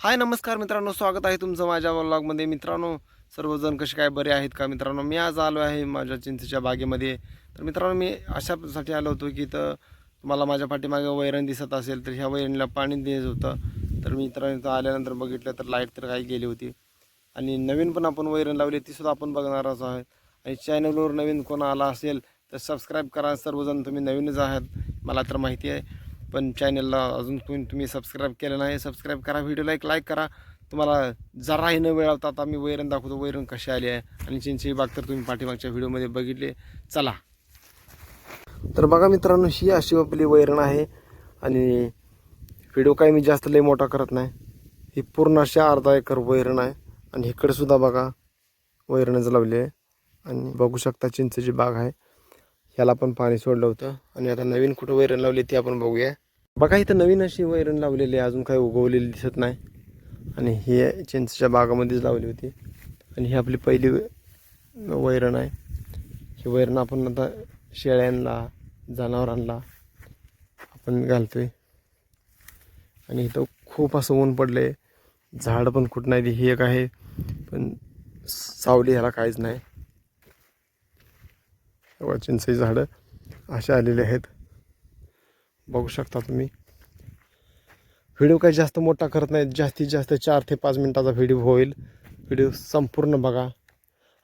हाय नमस्कार मित्रांनो स्वागत आहे तुमचं माझ्या ब्लॉगमध्ये मित्रांनो सर्वजण कसे काय बरे आहेत का? मित्रांनो मी आज आलो आहे माझ्या चिंचेच्या बागेमध्ये. तर मित्रांनो मी अशासाठी आलो होतो की तर तुम्हाला माझ्या पाठीमागे वैरण दिसत असेल तर ह्या वैरणीला पाणी द्यायचं होतं. तर मित्रांनो इथं आल्यानंतर बघितलं तर लाइट तर काही गेली होती. आणि नवीन पण आपण वैरण लावली तीसुद्धा आपण बघणारच आहोत. आणि चॅनलवर नवीन कोण आला असेल तर सबस्क्राईब करा. सर्वजण तुम्ही नवीनच आहात मला तर माहिती आहे. पण चॅनलला अजून तुम्ही तुम्ही सबस्क्राईब केलं नाही सबस्क्राईब करा. व्हिडिओला एक लाईक करा. तुम्हाला जराही न वेळ होता आता मी वैरण दाखवतो वैरण कशी आली आहे आणि चिंचेची बाग तर तुम्ही पाठीमागच्या व्हिडिओमध्ये बघितले. चला. तर बघा मित्रांनो ही अशी आपली वैरण आहे आणि व्हिडिओ काही मी जास्त लई मोठा करत नाही. ही पूर्ण अशी अर्धा एकर वैरण आहे आणि इकडेसुद्धा बघा वैरणच लावली आहे आणि बघू शकता चिंचेची बाग आहे. ह्याला पण पाणी सोडलं होतं आणि आता नवीन कुठं वैरण लावली ती आपण बघूया. बघा इथं नवीन अशी वैरण लावलेली आहे. अजून काही उगवलेली दिसत नाही. आणि ही चिंचच्या बागामध्येच लावली होती. आणि ही आपली पहिली वैरण आहे. ही वैरण आपण आता शेळ्यांना जनावरांना आपण घालतोय. आणि इथं खूप असं ऊन पडले झाड पण कुठं नाही ही एक आहे. पण सावली ह्याला काहीच नाही. तेव्हा झाडं असे आलेले आहेत. बघू शकता तुम्ही. व्हिडिओ काही जास्त मोठा करत नाही जास्तीत जास्त चार ते पाच मिनटाचा व्हिडिओ होईल. व्हिडिओ संपूर्ण बघा.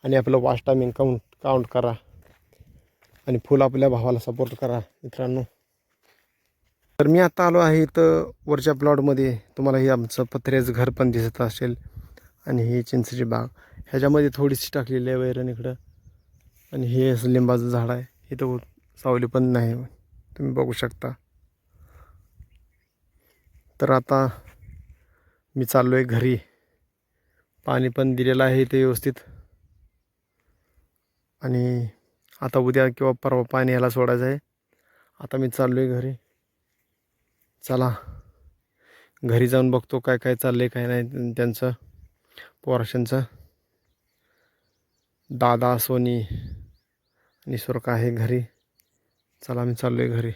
आणि आपलं वॉच टायमिंग काउंट काउंट करा. आणि फुल आपल्या भावाला सपोर्ट करा मित्रांनो. तर मी आता आलो आहे इथं वरच्या प्लॉटमध्ये तुम्हाला हे आमचं पत्र्याचं घर पण दिसत असेल. आणि ही चिंचेची बाग. ह्याच्यामध्ये थोडीशी टाकलेली आहे वैरण इकडं. आणि हे असं लिंबाचं झाड आहे. इथं सावली पण नाही. तुम्ही बघू शकता. तर आता मी चाललो आहे घरी. पाणी पण दिलेलं आहे इथे व्यवस्थित. आणि आता उद्या किंवा परवा पाणी याला सोडायचं आहे. आता मी चाललो आहे घरी. चला घरी जाऊन बघतो काय काय चाललं आहे काय नाही त्यांचं पोराशांचं दादा सोनी आणि सुरका आहे घरी. चला मी चाललो आहे घरी.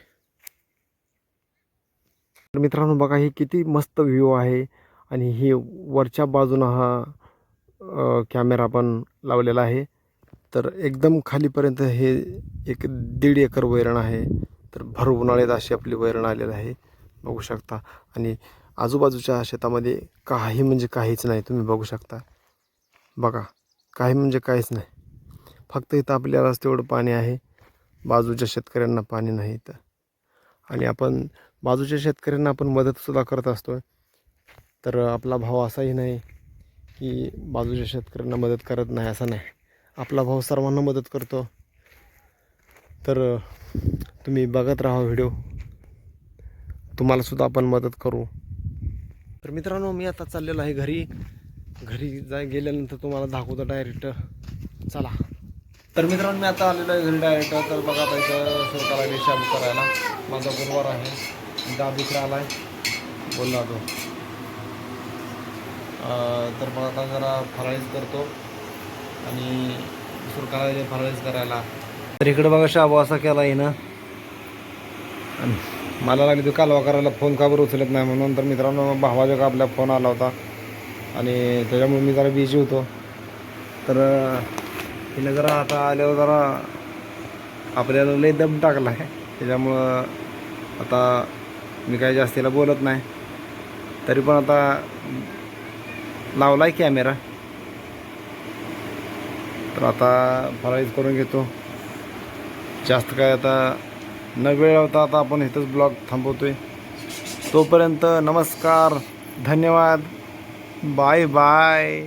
तर मित्रांनो बघा हे किती मस्त व्ह्यू आहे. आणि ही वरच्या बाजूनं हा कॅमेरा पण लावलेला आहे. तर एकदम खालीपर्यंत हे एक दीड एकर वैरण आहे. तर भर उन्हाळ्यात अशी आपली वैरण आलेलं आहे. बघू शकता. आणि आजूबाजूच्या शेतामध्ये काही म्हणजे काहीच नाही तुम्ही बघू शकता. बघा काही म्हणजे काहीच नाही. फक्त इथं आपल्यालाच तेवढं पाणी आहे. बाजूच्या शेतकऱ्यांना पाणी नाही इथं. आणि आपण बाजूच्या शेतकऱ्यांना आपण मदतसुद्धा करत असतो तर आपला भाव असाही नाही की बाजूच्या शेतकऱ्यांना मदत करत नाही असा नाही. आपला भाव सर्वांना मदत करतो. तर तुम्ही बघत राहा व्हिडिओ. तुम्हालासुद्धा आपण मदत करू. तर मित्रांनो मी आता चाललेलो आहे घरी. घरी जाय गेल्यानंतर तुम्हाला दाखवतो डायरेक्ट चला. तर मित्रांनो मी आता आलेलो आहे घरी डायरेक्ट तर बघा आता इथं सरकारला रेषा करायला. माझा गुरुवार आहे. गाव इकडे आला आहे बोलला तो. तर मग आता जरा फराळीच करतो. आणि सुरकाला फराळीच करायला. तर इकडं बघा शाबू असा केला आहे ना आणि मला लागली तो कालवा करायला फोन का बरं उचलत नाही म्हणून. तर मित्रांनो भावाच्या का फोन आला होता. आणि त्याच्यामुळे मी जरा बिझी होतो. तर तिने जरा आता आल्यावर जरा आपल्याला लई दम टाकला आहे त्याच्यामुळं आता मी काही जास्तीला बोलत नाही. तरी पण आता लावला आहे कॅमेरा. तर आता फराईज करून घेतो. जास्त काय आता न वेळ होता आता आपण इथंच ब्लॉग थांबवतोय. तोपर्यंत नमस्कार धन्यवाद. Bye bye.